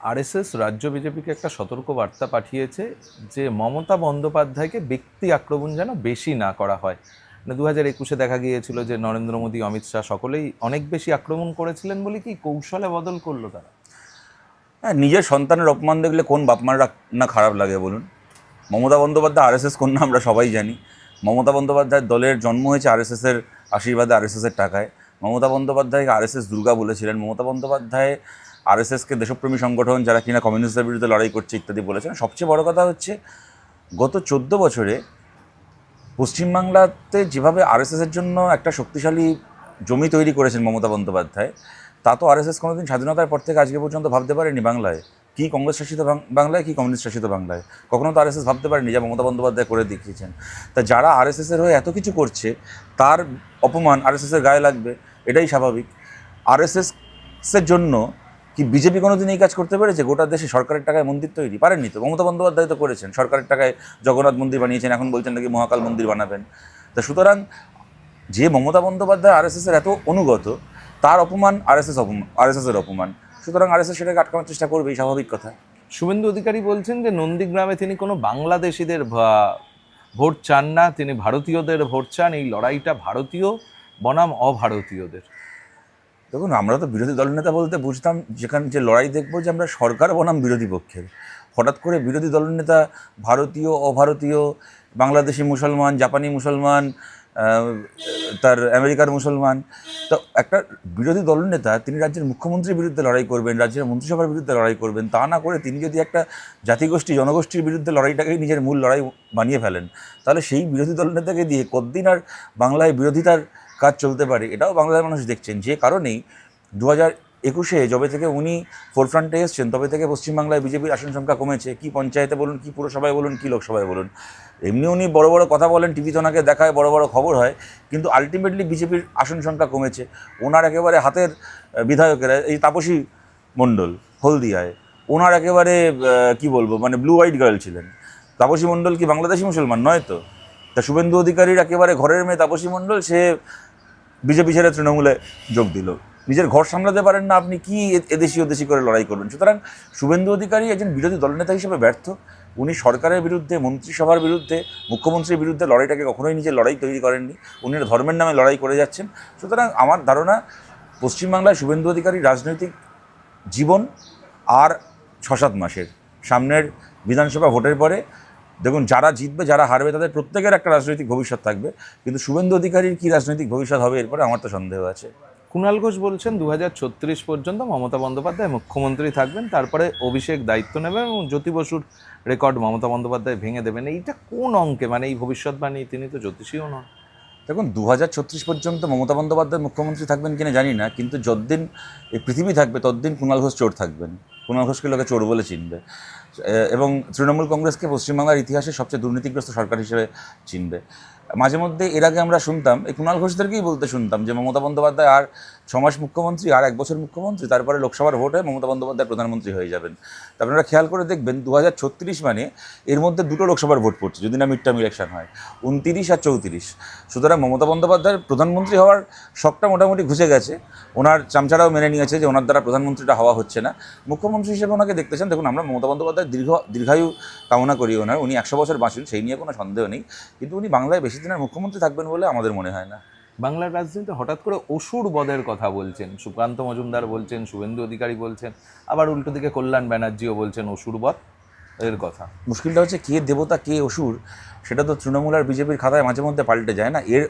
RSS রাজ্য বিজেপিকে একটা সতর্ক বার্তা পাঠিয়েছে যে মমতা বন্দ্যোপাধ্যায়কে ব্যক্তি আক্রমণ যেন বেশি না করা হয়। মানে দু হাজার একুশে দেখা গিয়েছিল যে নরেন্দ্র মোদী, অমিত শাহ সকলেই অনেক বেশি আক্রমণ করেছিলেন বলে কি কৌশলে বদল করল তারা? হ্যাঁ নিজের সন্তানের অপমান দেখলে কোন বাপমার না খারাপ লাগে বলুন। মমতা বন্দ্যোপাধ্যায়, আরএসএস কন্যা আমরা সবাই জানি। মমতা বন্দ্যোপাধ্যায়ের দলের জন্ম হয়েছে আরএসএসের আশীর্বাদে, আরএসএসের টাকায়। মমতা বন্দ্যোপাধ্যায়কে আরএসএস দুর্গা বলেছিলেন। মমতা বন্দ্যোপাধ্যায় আরএসএসকে দেশপ্রেমী সংগঠন যারা কিনা কমিউনিস্টের বিরুদ্ধে লড়াই করছে ইত্যাদি বলেছেন। সবচেয়ে বড় কথা হচ্ছে, গত চোদ্দ বছরে পশ্চিমবাংলাতে যেভাবে আরএসএসের জন্য একটা শক্তিশালী জমি তৈরি করেছেন মমতা বন্দ্যোপাধ্যায়, তা তো আরএসএস কোনোদিন স্বাধীনতার পর থেকে আজকে পর্যন্ত ভাবতে পারেনি বাংলায়। কি কংগ্রেস শাসিত বাংলায়, কি কমিউনিস্ট শাসিত বাংলায়? কখনো তো আরএসএস ভাবতে পারেনি যা মমতা বন্দ্যোপাধ্যায় করে দেখিয়েছেন। তা যারা আরএসএসের হয়ে এত কিছু করছে, তার অপমান আরএসএসের গায়ে লাগবে, এটাই স্বাভাবিক। আরএসএসের জন্য কি বিজেপি কোনোদিন এই কাজ করতে পেরেছে? গোটা দেশে সরকারের টাকায় মন্দির তৈরি পারেননি তো? মমতা বন্দ্যোপাধ্যায় তো করেছেন। সরকারের টাকায় জগন্নাথ মন্দির বানিয়েছেন, এখন বলছেন নাকি মহাকাল মন্দির বানাবেন। তা সুতরাং যে মমতা বন্দ্যোপাধ্যায় আরএসএসের এত অনুগত, তার অপমান আরএসএস অপমান আরএসএসের অপমান। সুতরাং আরএসএস সেটাকে আটকানোর চেষ্টা করবে, এই স্বাভাবিক কথা। শুভেন্দু অধিকারী বলছেন যে নন্দীগ্রামে তিনি কোনো বাংলাদেশিদের ভোট চান না, তিনি ভারতীয়দের ভোট চান। এই লড়াইটা ভারতীয় বনাম অভারতীয়দের। দেখুন, আমরা তো বিরোধী দলনেতা বলতে বুঝতাম যেখানে যে লড়াই দেখব যে আমরা সরকার বনাম বিরোধী পক্ষের। হঠাৎ করে বিরোধী দলনেতা ভারতীয়, অভারতীয়, বাংলাদেশি মুসলমান, জাপানি মুসলমান তার আমেরিকার মুসলমান, তো একটা বিরোধী দলনেতা তিনি রাজ্যের মুখ্যমন্ত্রীর বিরুদ্ধে লড়াই করবেন, রাজ্যের মন্ত্রিসভার বিরুদ্ধে লড়াই করবেন, তা না করে তিনি যদি একটা জাতিগোষ্ঠী, জনগোষ্ঠীর বিরুদ্ধে লড়াইটাকেই নিজের মূল লড়াই বানিয়ে ফেলেন, তাহলে সেই বিরোধী দলনেতাকে দিয়ে কতদিন আর বাংলায় বিরোধিতার কাজ চলতে পারে, এটাও বাংলার মানুষ দেখছেন। যে কারণেই দু হাজার একুশে যবে থেকে উনি ফোরফ্রন্টে এসছেন, তবে থেকে পশ্চিমবাংলায় বিজেপির আসন সংখ্যা কমেছে। কি পঞ্চায়েতে বলুন, কি পুরসভায় বলুন, কি লোকসভায় বলুন। এমনি উনি বড় বড় কথা বলেন টিভিতে ওনাকে দেখায় বড় বড় খবর হয়, কিন্তু আলটিমেটলি বিজেপির আসন সংখ্যা কমেছে। ওনার একেবারে হাতের বিধায়কেরা, এই তাপসী মণ্ডল, হলদিয়ায়, ওনার একেবারে কি বলব মানে ব্লু হোয়াইট গার্ল ছিলেন। তাপসী মণ্ডল কি বাংলাদেশি মুসলমান নয় তো? তা শুভেন্দু অধিকারীর একেবারে ঘরের মেয়ে তাপসী মণ্ডল, সে বিজেপি ছেড়ে তৃণমূলে যোগ দিল। নিজের ঘর সামলাতে পারেন না আপনি, কি এদেশি ওদেশি করে লড়াই করবেন? সুতরাং শুভেন্দু অধিকারী একজন বিরোধী দলনেতা হিসেবে ব্যর্থ। উনি সরকারের বিরুদ্ধে, মন্ত্রিসভার বিরুদ্ধে, মুখ্যমন্ত্রীর বিরুদ্ধে লড়াইটাকে কখনোই নিজের লড়াই তৈরি করেননি। উনি ধর্মের নামে লড়াই করে যাচ্ছেন। সুতরাং আমার ধারণা, পশ্চিমবাংলায় শুভেন্দু অধিকারী রাজনৈতিক জীবন আর ছ সাত মাসের। সামনের বিধানসভা ভোটের পরে দেখুন, যারা জিতবে, যারা হারবে, তাদের প্রত্যেকের একটা রাজনৈতিক ভবিষ্যৎ থাকবে। কিন্তু শুভেন্দু অধিকারীর কী রাজনৈতিক ভবিষ্যৎ হবে, এরপরে আমার তো সন্দেহ আছে। কুণাল ঘোষ বলছেন দু হাজার ছত্রিশ পর্যন্ত মমতা বন্দ্যোপাধ্যায় মুখ্যমন্ত্রী থাকবেন, তারপরে অভিষেক দায়িত্ব নেবেন এবং জ্যোতি বসুর রেকর্ড মমতা বন্দ্যোপাধ্যায় ভেঙে দেবেন। এইটা কোন অঙ্কে? মানে এই ভবিষ্যৎবাণী, তিনি তো জ্যোতিষীও নন। দেখুন দু পর্যন্ত মমতা বন্দ্যোপাধ্যায় মুখ্যমন্ত্রী থাকবেন কিনা জানি না, কিন্তু যতদিন এই পৃথিবী থাকবে, ততদিন কুণাল ঘোষ চোর থাকবেন। কুণাল ঘোষকে লোকে চোর বলে চিনবে। এবং তৃণমূল কংগ্রেসকে পশ্চিমবাংলার ইতিহাসে সবচেয়ে দুর্নীতিগ্রস্ত সরকার হিসেবে চিনবে। মাঝে মধ্যে এর আগে আমরা শুনতাম, এই কুণাল ঘোষদেরকেই বলতে শুনতাম যে মমতা বন্দ্যোপাধ্যায় আর ছ মাস মুখ্যমন্ত্রী আর এক বছর মুখ্যমন্ত্রী, তারপরে লোকসভার ভোটে মমতা বন্দ্যোপাধ্যায় প্রধানমন্ত্রী হয়ে যাবেন। তা আপনারা খেয়াল করে দেখবেন দু হাজার ছত্রিশ মানে এর মধ্যে দুটো লোকসভার ভোট পড়ছে, যদি না মিড টার্ম ইলেকশন হয়। উনতিরিশ আর চৌত্রিশ। সুতরাং মমতা বন্দ্যোপাধ্যায়ের প্রধানমন্ত্রী হওয়ার শখটা মোটামুটি ঘুষে গেছে। ওনার চামচারাও মেনে নিয়েছে যে ওনার দ্বারা প্রধানমন্ত্রীটা হওয়া হচ্ছে না। মুখ্যমন্ত্রী হিসেবে ওনাকে দেখতে চান, দেখুন, আমরা মমতা বন্দ্যোপাধ্যায় দীর্ঘ, দীর্ঘায়ু কামনা করি ওনার। উনি একশো বছর বাঁচুন, সেই নিয়ে কোনো সন্দেহ নেই। কিন্তু উনি বাংলায় বেশি দিনের মুখ্যমন্ত্রী থাকবেন বলে আমাদের মনে হয় না। বাংলার রাজনীতিতে হঠাৎ করে অসুর বদের কথা বলছেন। সুকান্ত মজুমদার বলছেন, শুভেন্দু অধিকারী বলছেন, আবার উল্টো দিকে কল্যাণ ব্যানার্জিও বলছেন অসুর বধ এর কথা। মুশকিলটা হচ্ছে কে দেবতা, কে অসুর, সেটা তো তৃণমূল আর বিজেপির খাতায় মাঝে মধ্যে পাল্টে যায় না। এর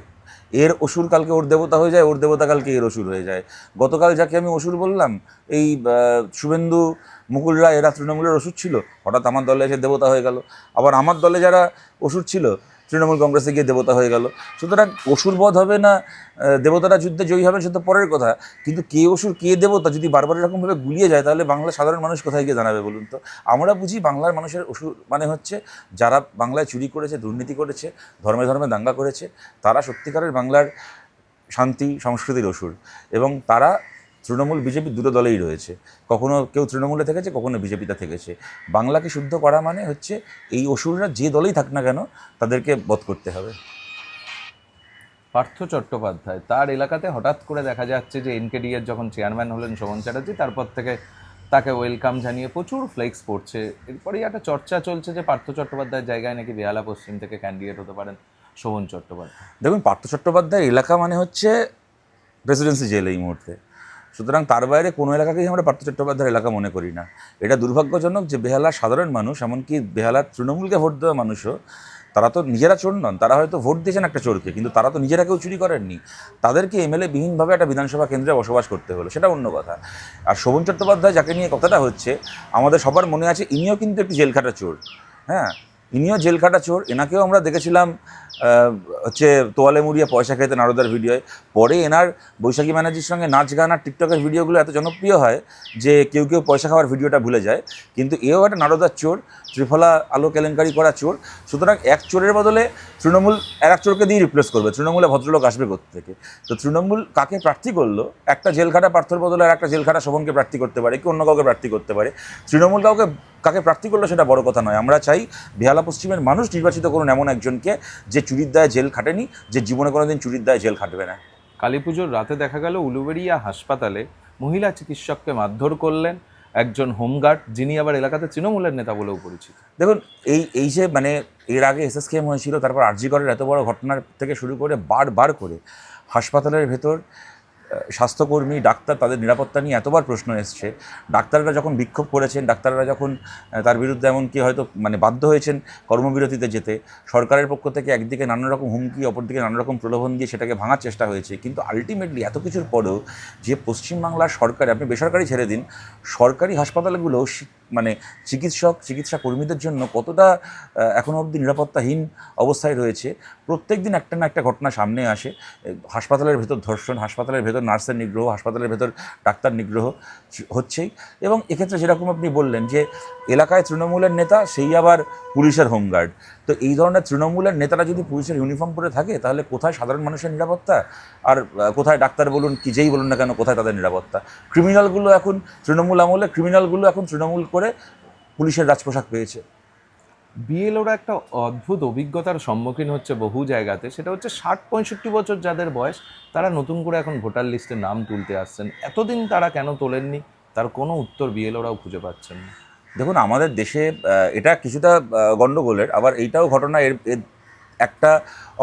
এর অসুর কালকে ওর দেবতা হয়ে যায়, ওর দেবতা কালকে এর অসুর হয়ে যায়। গতকাল যাকে আমি অসুর বললাম, এই শুভেন্দু, মুকুল রায়, এরা তৃণমূলের অসুর ছিল। হঠাৎ আমার দলে এসে দেবতা হয়ে গেল। আবার আমার দলে যারা অসুর ছিল তৃণমূল কংগ্রেসে গিয়ে দেবতা হয়ে গেল। সুতরাং অসুর বধ হবে না দেবতারা যুদ্ধে জয়ী হবে সে তো পরের কথা। কিন্তু কে অসুর, কে দেবতা যদি বারবার এরকমভাবে গুলিয়ে যায়, তাহলে বাংলার সাধারণ মানুষ কোথায় গিয়ে জানাবে বলুন তো? আমরা বুঝি বাংলার মানুষের অসুর মানে হচ্ছে যারা বাংলায় চুরি করেছে, দুর্নীতি করেছে, ধর্মে ধর্মে দাঙ্গা করেছে, তারা সত্যিকারের বাংলার শান্তি, সংস্কৃতির অসুর। এবং তারা তৃণমূল বিজেপি দুটো দলেই রয়েছে। কখনো কেউ তৃণমূলে থেকেছে কখনো বিজেপিতে থেকেছে। বাংলাকে শুদ্ধ করা মানে হচ্ছে এই অসুররা যে দলেই থাক না কেন তাদেরকে বধ করতে হবে। পার্থ চট্টোপাধ্যায় তার এলাকাতে হঠাৎ করে দেখা যাচ্ছে যে এনকেডি এর যখন চেয়ারম্যান হলেন শোভন চ্যাটার্জি তারপর থেকে তাকে ওয়েলকাম জানিয়ে প্রচুর ফ্লেক্স পড়ছে। এরপরেই একটা চর্চা চলছে যে পার্থ চট্টোপাধ্যায়ের জায়গায় নাকি বেহালা পশ্চিম থেকে ক্যান্ডিডেট হতে পারেন শোভন চট্টোপাধ্যায়। দেখুন পার্থ চট্টোপাধ্যায়ের এলাকা মানে হচ্ছে প্রেসিডেন্সি জেল এই মুহূর্তে। সুতরাং তার বাইরে কোনো এলাকাকেই আমরা পার্থ চট্টোপাধ্যায়ের এলাকা মনে করি না। এটা দুর্ভাগ্যজনক যে বেহালার সাধারণ মানুষ, এমনকি বেহালার তৃণমূলকে ভোট দেওয়া মানুষও, তারা তো নিজেরা চোর নন, তারা হয়তো ভোট দিয়েছেন একটা চোরকে, কিন্তু তারা তো নিজেরা কেউ চুরি করেননি। তাদেরকে এমএলএ বিহীনভাবে একটা বিধানসভা কেন্দ্রে বসবাস করতে হলো, সেটা অন্য কথা। আর শোভন চট্টোপাধ্যায় যাকে নিয়ে কথাটা হচ্ছে, আমাদের সবার মনে আছে, ইনিও কিন্তু একটি জেলখাটা চোর। হ্যাঁ ইনিও জেলখাটা চোর, এনাকেও আমরা দেখেছিলাম হচ্ছে তোয়ালে মুড়িয়ে পয়সা খেতে নারদার ভিডিওয় পরে এনার বৈশাখী ব্যানার্জির সঙ্গে নাচ গান আর টিকটকের ভিডিওগুলো এত জনপ্রিয় হয় যে কেউ কেউ পয়সা খাওয়ার ভিডিওটা ভুলে যায়। কিন্তু এও একটা নারদার চোর, ত্রিফলা আলো কেলেঙ্কারি করা চোর। সুতরাং এক চোরের বদলে তৃণমূল আর এক চোরকে দিয়ে রিপ্লেস করবে। তৃণমূলে ভদ্রলোক আসবে থেকে তো তৃণমূল কাকে প্রার্থী করল? একটা জেলখাটা পার্থর বদলে আর একটা জেলখাটা শোভনকে প্রার্থী করতে পারে, কি অন্য কাউকে প্রার্থী করতে পারে? তৃণমূল কাউকে কাকে প্রার্থী করল সেটা বড় কথা নয়। আমরা চাই বেহালা পশ্চিমের মানুষ নির্বাচিত করুন এমন একজনকে যে চুরির দায়ে জেল খাটেনি যে জীবনে কোনোদিন চুরির দায়ে জেল খাটবে না। কালী পুজোর রাতে দেখা গেল উলুবেড়িয়া হাসপাতালে মহিলা চিকিৎসককে মারধর করলেন একজন হোমগার্ড যিনি আবার এলাকাতে তৃণমূলের নেতা বলেও পরিচিত। দেখুন এই এই যে মানে এর আগে এস এসএসকেএম হয়েছিল তারপর আরজিকরের এত বড় ঘটনার থেকে শুরু করে বারবার করে হাসপাতালের ভেতর স্বাস্থ্যকর্মী, ডাক্তার তাদের নিরাপত্তা নিয়ে এতবার প্রশ্ন এসছে। ডাক্তাররা যখন বিক্ষোভ করেছেন, ডাক্তাররা যখন তার বিরুদ্ধে এমনকি হয়তো মানে বাধ্য হয়েছেন কর্মবিরতিতে যেতে, সরকারের পক্ষ থেকে একদিকে নানা রকম হুমকি, অপরদিকে নানা রকম প্রলোভন দিয়ে সেটাকে ভাঙার চেষ্টা হয়েছে। কিন্তু আলটিমেটলি এত কিছুর পরেও যে পশ্চিমবাংলার সরকার, আপনি বেসরকারি ছেড়ে দিন, সরকারি হাসপাতালগুলো মানে চিকিৎসক, চিকিৎসা কর্মীদের জন্য কতটা এখনও অবধি নিরাপত্তাহীন অবস্থায় রয়েছে প্রত্যেক দিন একটা না একটা ঘটনা সামনে আসে। হাসপাতালের ভেতর ধর্ষণ, হাসপাতালের ভেতর নার্সের নিগ্রহ, হাসপাতালের ভেতর ডাক্তার নিগ্রহ হচ্ছেই। এবং এক্ষেত্রে যেরকম আপনি বললেন যে, এলাকায় তৃণমূলের নেতা, সেই আবার পুলিশের হোমগার্ড। তো এই ধরনের তৃণমূলের নেতারা যদি পুলিশের ইউনিফর্ম পরে থাকে, তাহলে কোথায় সাধারণ মানুষের নিরাপত্তা? আর কোথায় ডাক্তার বলুন কি যেই বলুন না কেন, কোথায় তাদের নিরাপত্তা? ক্রিমিনালগুলো এখন তৃণমূল আমলে ক্রিমিনালগুলো এখন তৃণমূল করে পুলিশের রাজপোশাক পেয়েছে। বিএলওরা একটা অদ্ভুত অভিজ্ঞতার সম্মুখীন হচ্ছে বহু জায়গাতে, সেটা হচ্ছে ষাট পঁয়ষট্টি বছর যাদের বয়স, তারা নতুন করে এখন ভোটার লিস্টে নাম তুলতে আসছেন। এতদিন তারা কেন তোলেননি? তার কোনো উত্তর বিএলওরাও খুঁজে পাচ্ছেন না। দেখুন, আমাদের দেশে এটা কিছুটা গণ্ডগোলের আবার এইটাও ঘটনা, এর একটা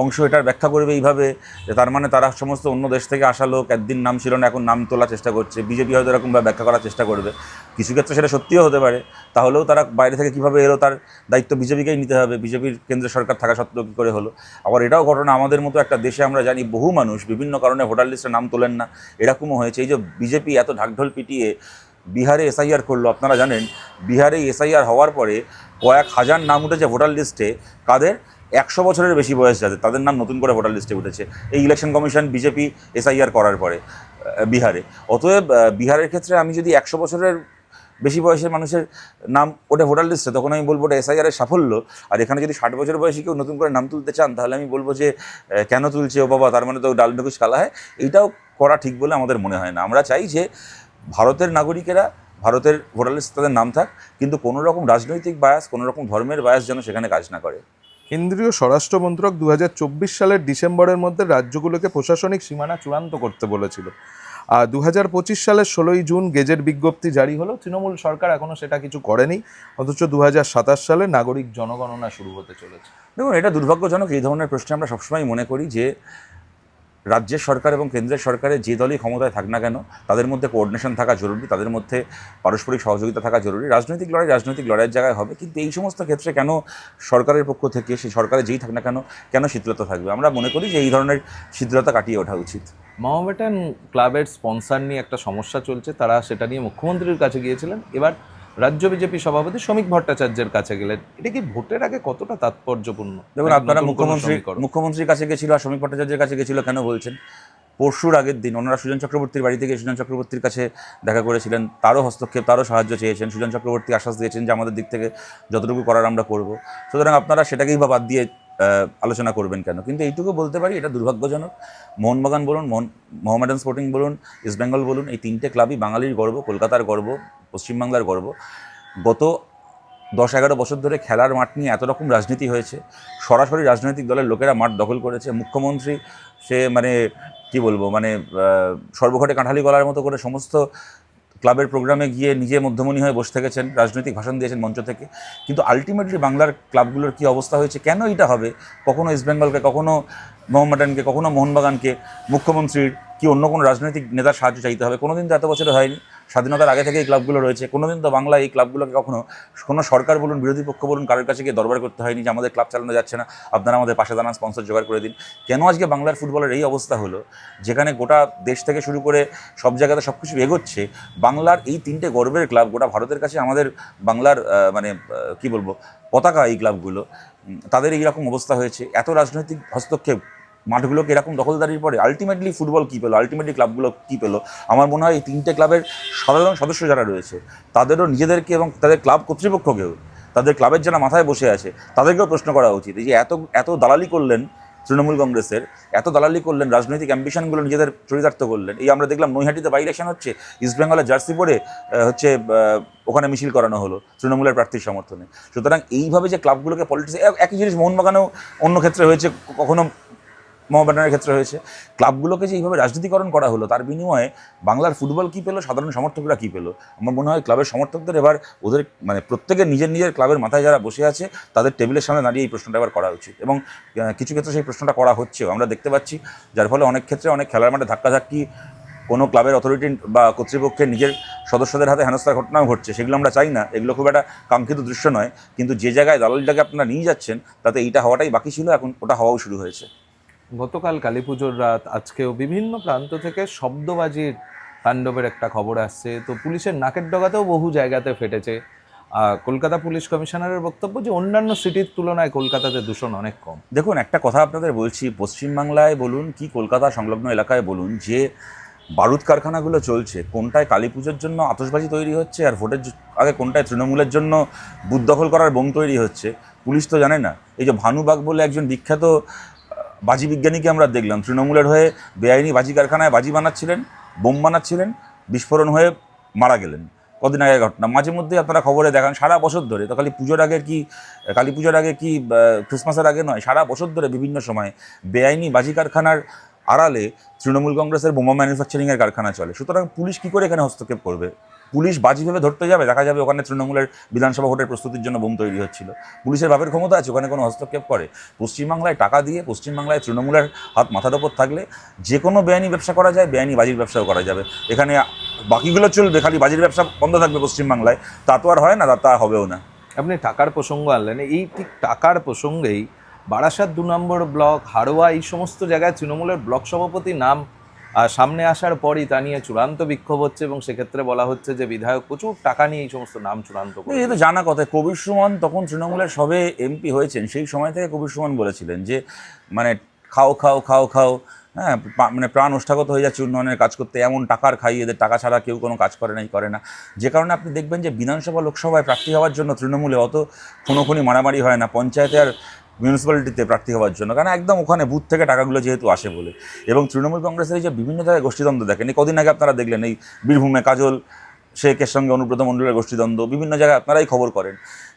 অংশ এটার ব্যাখ্যা করবে এইভাবে, যে তার মানে তারা সমস্ত অন্য দেশ থেকে আসা লোক, একদিন নাম ছিল না, এখন নাম তোলার চেষ্টা করছে, বিজেপি হয়তো এরকমভাবে ব্যাখ্যা করার চেষ্টা করবে। কিছু ক্ষেত্রে সেটা সত্যিও হতে পারে, তাহলেও তারা বাইরে থেকে কীভাবে এলো, তার দায়িত্ব বিজেপিকেই নিতে হবে, বিজেপির কেন্দ্রের সরকার থাকা সত্ত্বেও কী করে হলো। আবার এটাও ঘটনা আমাদের মতো একটা দেশে আমরা জানি, বহু মানুষ বিভিন্ন কারণে ভোটার লিস্টে নাম তোলেন না, এরকমও হয়েছে, এই যে বিজেপি এত ঢাকঢোল পিটিয়ে বিহারে এসআইআর করল, আপনারা জানেন, বিহারে এসআইআর হওয়ার পরে কয়েক হাজার নাম উঠেছে ভোটার লিস্টে, কাদের একশো বছরের বেশি বয়স যাদের, তাদের নাম নতুন করে ভোটার লিস্টে উঠেছে। এই ইলেকশন কমিশন বিজেপি এসআইআর করার পরে বিহারে। অতএব বিহারের ক্ষেত্রে আমি যদি একশো বছরের বেশি বয়সের মানুষের নাম ওটা ভোটার লিস্টে, তখন আমি বলব ওটা এসআইআরের সাফল্য। আর এখানে যদি ষাট বছর বয়সী কেউ নতুন করে নাম তুলতে চান, তাহলে আমি বলব যে কেন তুলছে ও বাবা? তার মানে তো ডাল ঢুকুস কালা হয়। এইটাও করা ঠিক বলে আমাদের মনে হয় না। আমরা চাই যে ভারতের নাগরিকেরা ভারতের ভোটার লিস্টে তাদের নাম থাক কিন্তু কোনো রকম রাজনৈতিক বায়াস কোনো রকম ধর্মের বায়াস যেন সেখানে কাজ না করে। কেন্দ্রীয় স্বরাষ্ট্র মন্ত্রক দু হাজার চব্বিশ সালের ডিসেম্বরের মধ্যে রাজ্যগুলোকে প্রশাসনিক সীমানা চূড়ান্ত করতে বলেছিল। আর দু হাজার পঁচিশ সালের ষোলোই জুন গেজেট বিজ্ঞপ্তি জারি হলো। তৃণমূল সরকার এখনও সেটা কিছু করেনি অথচ দু হাজার সাতাশ সালে নাগরিক জনগণনা শুরু হতে চলেছে। দেখুন এটা দুর্ভাগ্যজনক এই ধরনের প্রশ্নে আমরা সবসময় মনে করি যে রাজ্যের সরকার এবং কেন্দ্রের সরকারের যে দলই ক্ষমতায় থাক না কেন, তাদের মধ্যে কোঅর্ডিনেশন থাকা জরুরি, তাদের মধ্যে পারস্পরিক সহযোগিতা থাকা জরুরি। রাজনৈতিক লড়াই রাজনৈতিক লড়াইয়ের জায়গায় হবে, কিন্তু এই সমস্ত ক্ষেত্রে কেন সরকারের পক্ষ থেকে, সেই সরকারে যেই থাক না কেন কেন শীতলতা থাকবে? আমরা মনে করি যে এই ধরনের শীতলতা কাটিয়ে ওঠা উচিত। মাওমেটান ক্লাবের স্পন্সর নিয়ে একটা সমস্যা চলছে, তারা সেটা নিয়ে মুখ্যমন্ত্রীর কাছে গিয়েছিলেন। এবার রাজ্য বিজেপি সভাপতি শ্রমিক ভট্টাচার্যের কাছে গেলেন। এটা কি ভোটের আগে কতটা তাৎপর্যপূর্ণ? দেখুন আপনারা মুখ্যমন্ত্রী মুখ্যমন্ত্রীর কাছে গেছিল আর শ্রমিক ভট্টাচার্যের কাছে গেছিল কেন বলছেন? পরশুর আগের দিন ওনারা সুজন চক্রবর্তীর বাড়ি থেকে সুজন চক্রবর্তীর কাছে দেখা করেছিলেন। তারও হস্তক্ষেপ তারও সাহায্য চেয়েছেন। সুজন চক্রবর্তী আশ্বাস দিয়েছেন যে আমাদের দিক থেকে যতটুকু করার আমরা করব। সুতরাং আপনারা সেটাকেই বা বাদ দিয়ে আলোচনা করবেন কেন? কিন্তু এইটুকু বলতে পারি এটা দুর্ভাগ্যজনক। মোহনবাগান বলুন মোহন মোহামেডান স্পোর্টিং বলুন ইস্টবেঙ্গল বলুন এই তিনটে ক্লাবই বাঙালির গর্ব কলকাতার গর্ব। পশ্চিমবাংলার গর্ব। গত দশ এগারো বছর ধরে খেলার মাঠ নিয়ে এত রকম রাজনীতি হয়েছে। সরাসরি রাজনৈতিক দলের লোকেরা মাঠ দখল করেছে। মুখ্যমন্ত্রী সে মানে কি বলব মানে সর্বঘটে কাঁঠালি গলার মতো করে সমস্ত ক্লাবের প্রোগ্রামে গিয়ে নিজে মধ্যমণি হয়ে বসে থেকেছেন, রাজনৈতিক ভাষণ দিয়েছেন মঞ্চ থেকে। কিন্তু আলটিমেটলি বাংলার ক্লাবগুলোর কি অবস্থা হয়েছে, কেন এটা হবে? কখনো ইস্টবেঙ্গলকে কখনো মোহাম্মডানকে, কখনো মোহনবাগানকে মুখ্যমন্ত্রীর কি অন্য কোনো রাজনৈতিক নেতার সাহায্য চাইতে হবে? কোনোদিন তো এত বছরে হয়নি। স্বাধীনতার আগে থেকে এই ক্লাবগুলো রয়েছে। কোনোদিন তো বাংলা এই ক্লাবগুলোকে কখনো কোনো সরকার বলুন, বিরোধী পক্ষ বলুন, কারোর কাছে গিয়ে দরবার করতে হয়নি যে আমাদের ক্লাব চালানো যাচ্ছে না। আপনারা আমাদের পাশে দাঁড়ান স্পন্সর জোগাড় করে দিন। কেন আজকে বাংলার ফুটবলের এই অবস্থা হলো? যেখানে গোটা দেশ থেকে শুরু করে সব জায়গাতে সব কিছু এগোচ্ছে, বাংলার এই তিনটে গর্বের ক্লাব, গোটা ভারতের কাছে আমাদের বাংলার মানে কি বলব, পতাকা এই ক্লাবগুলো। তাদের এইরকম অবস্থা হয়েছে। এত রাজনৈতিক হস্তক্ষেপ মাঠগুলোকে এরকম দখলদারির পরে আলটিমেটলি ফুটবল কী পেল? আলটিমেটলি ক্লাবগুলো কী পেল? আমার মনে হয় এই তিনটে ক্লাবের সাধারণ সদস্য যারা রয়েছে, তাদেরও নিজেদেরকে এবং তাদের ক্লাব কর্তৃপক্ষকেও, তাদের ক্লাবের যারা মাথায় বসে আছে, তাদেরকেও প্রশ্ন করা উচিত। এই যে এত এত দালালি করলেন তৃণমূল কংগ্রেসের, এত দালালি করলেন, রাজনৈতিক অ্যাম্বিশনগুলো নিজেদের চরিতার্থ করলেন, এই আমরা দেখলাম নৈহাটিতে বাই ইলেকশন হচ্ছে ইস্টবেঙ্গলের জার্সি পরে হচ্ছে ওখানে মিছিল করানো হলো তৃণমূলের প্রার্থীর সমর্থনে। সুতরাং এইভাবে যে ক্লাবগুলোকে পলিটিক্স একই জিনিস মোহনবাগানেও অন্য ক্ষেত্রে হয়েছে কখনো মোহামেডানের ক্ষেত্রে হয়েছে। ক্লাবগুলোকে যে এইভাবে রাজনীতিকরণ করা হলো, তার বিনিময়ে বাংলার ফুটবল কী পেল, সাধারণ সমর্থকরা কী পেল? আমার মনে হয় ক্লাবের সমর্থকদের এবার ওদের মানে প্রত্যেকের নিজের নিজের ক্লাবের মাথায় যারা বসে আছে, তাদের টেবিলের সামনে দাঁড়িয়ে এই প্রশ্নটা এবার করা উচিত। এবং কিছু ক্ষেত্রে সেই প্রশ্নটা করা হচ্ছেও। আমরা দেখতে পাচ্ছি, যার ফলে অনেক ক্ষেত্রে অনেক খেলার মাঠে ধাক্কাধাক্কি কোনো ক্লাবের অথরিটি বা কর্তৃপক্ষের নিজের সদস্যদের হাতে হেনস্থার ঘটনাও ঘটছে। সেগুলো আমরা চাই না। এগুলো খুব একটা কাঙ্ক্ষিত দৃশ্য নয়। কিন্তু যে জায়গায় দালালিটাকে আপনারা নিয়ে যাচ্ছেন, তাতে এইটা হওয়াটাই বাকি ছিল। এখন ওটা হওয়াও শুরু হয়েছে। গতকাল কালী পুজোর রাত, আজকেও বিভিন্ন প্রান্ত থেকে শব্দবাজির তাণ্ডবের একটা খবর আসছে। তো পুলিশের নাকের ডগাতেও বহু জায়গাতে ফেটেছে। কলকাতা পুলিশ কমিশনারের বক্তব্য যে অন্যান্য সিটির তুলনায় কলকাতাতে দূষণ অনেক কম। দেখুন, একটা কথা আপনাদের বলছি, পশ্চিমবাংলায় বলুন কি কলকাতা সংলগ্ন এলাকায় বলুন, যে বারুদ কারখানাগুলো চলছে, কোনটায় কালী পুজোর জন্য আতশবাজি তৈরি হচ্ছে আর ভোটের আগে কোনটায় তৃণমূলের জন্য বুথ দখল করার বোম তৈরি হচ্ছে, পুলিশ তো জানে না। এই যে ভানুবাগ বলে একজন বিখ্যাত বাজি বিজ্ঞানীকে আমরা দেখলাম। তৃণমূলের হয়ে বেআইনি বাজি কারখানায় বাজি বানাচ্ছিলেন, বোম বানাচ্ছিলেন, বিস্ফোরণ হয়ে মারা গেলেন। কদিন আগে ঘটনা। মাঝে মধ্যে আপনারা খবরে দেখান, সারা বছর ধরে, তো খালি পুজোর আগে কি, কালী পুজোর আগে কি ক্রিসমাসের আগে নয়, সারা বছর ধরে বিভিন্ন সময় বেআইনি বাজি কারখানার আড়ালে তৃণমূল কংগ্রেসের বোমা ম্যানুফ্যাকচারিংয়ের কারখানা চলে। সুতরাং পুলিশ কী করে এখানে হস্তক্ষেপ করবে? পুলিশ বাজি ভেবে ধরতে যাবে, দেখা যাবে ওখানে তৃণমূলের বিধানসভা ভোটের প্রস্তুতির জন্য বোম তৈরি হচ্ছিল। পুলিশের ভাবের ক্ষমতা আছে, ওখানে কোনো হস্তক্ষেপ করে। পশ্চিমবাংলায় টাকা দিয়ে পশ্চিমবাংলায় তৃণমূলের হাত মাথার ওপর থাকলে যে কোনো বেআইনি ব্যবসা করা যায়, বেআইনি বাজির ব্যবসাও করা যাবে। এখানে বাকিগুলো চলবে, খালি বাজির ব্যবসা বন্ধ থাকবে পশ্চিমবাংলায়। তা তো আর হয় না, তা- তা হবেও না। আপনি টাকার প্রসঙ্গ আনলেন, এই ঠিক টাকার প্রসঙ্গেই বারাসাত দু নম্বর ব্লক হাড়োয়া এই সমস্ত জায়গায় তৃণমূলের ব্লক সভাপতি নাম সামনে আসার পরই তা নিয়ে চূড়ান্ত বিক্ষোভ হচ্ছে এবং সেক্ষেত্রে বলা হচ্ছে যে বিধায়ক প্রচুর টাকা নিয়ে এই সমস্ত নাম চূড়ান্ত করে তো জানা কথা কবির সুমন তখন তৃণমূলের সবে এমপি হয়েছেন সেই সময় থেকে কবির সুমন বলেছিলেন যে মানে খাও খাও খাও খাও হ্যাঁ মানে প্রাণ ওষ্ঠাগত হয়ে যাচ্ছে উন্নয়নের কাজ করতে এমন টাকার খাই এদের টাকা ছাড়া কেউ কোনো কাজ করে নাই করে না। যে কারণে আপনি দেখবেন যে বিধানসভা লোকসভায় প্রার্থী হওয়ার জন্য তৃণমূলে অত খুনোখুনি মারামারি হয় না পঞ্চায়েতে আর মিউনিসিপ্যালিটিতে প্রার্থী হওয়ার জন্য। কারণ একদম ওখানে বুথ থেকে টাকাগুলো যেহেতু আসে বলে। এবং তৃণমূল কংগ্রেসের এই যে বিভিন্ন জায়গায় গোষ্ঠীদ্বন্দ্ব দেখেন, এই কদিন আগে আপনারা দেখলেন, এই বীরভূমে কাজল শেখের সঙ্গে অনুব্রত মণ্ডলের গোষ্ঠীদ্বন্দ্ব, বিভিন্ন জায়গায় আপনারাই খবর করেন।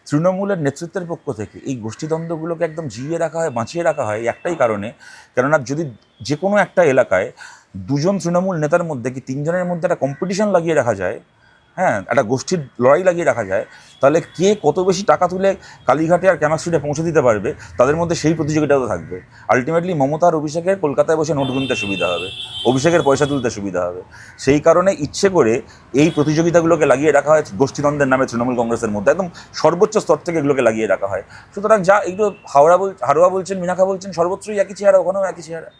তৃণমূলের নেতৃত্বের পক্ষ থেকে এই গোষ্ঠীদ্বন্দ্বগুলোকে একদম জিইয়ে রাখা হয়, বাঁচিয়ে রাখা হয় একটাই কারণে। কেননা যদি যে কোনো একটা এলাকায় দুজন তৃণমূল নেতার মধ্যে কি তিনজনের মধ্যে একটা কম্পিটিশন লাগিয়ে রাখা যায় হ্যাঁ একটা গোষ্ঠীর লড়াই লাগিয়ে রাখা যায়, তাহলে কে কত বেশি টাকা তুলে কালীঘাটে আর ক্যামাক স্ট্রিটে পৌঁছে দিতে পারবে, তাদের মধ্যে সেই প্রতিযোগিতাও থাকবে। আলটিমেটলি মমতা আর অভিষেকের কলকাতায় বসে নোট গুনতে সুবিধা হবে, অভিষেকের পয়সা তুলতে সুবিধা হবে। সেই কারণে ইচ্ছে করে এই প্রতিযোগিতাগুলোকে লাগিয়ে রাখা হয়, গোষ্ঠীদ্বন্দ্বের নামে তৃণমূল কংগ্রেসের মধ্যে, একদম সর্বোচ্চ স্তর থেকে এগুলোকে লাগিয়ে রাখা হয়। সুতরাং যা এগুলো হাওড়া বল, হারোয়া বলছেন মিনাখা বলছেন, সর্বত্রই একই চেহারা, ওখানেও একই চেহারা।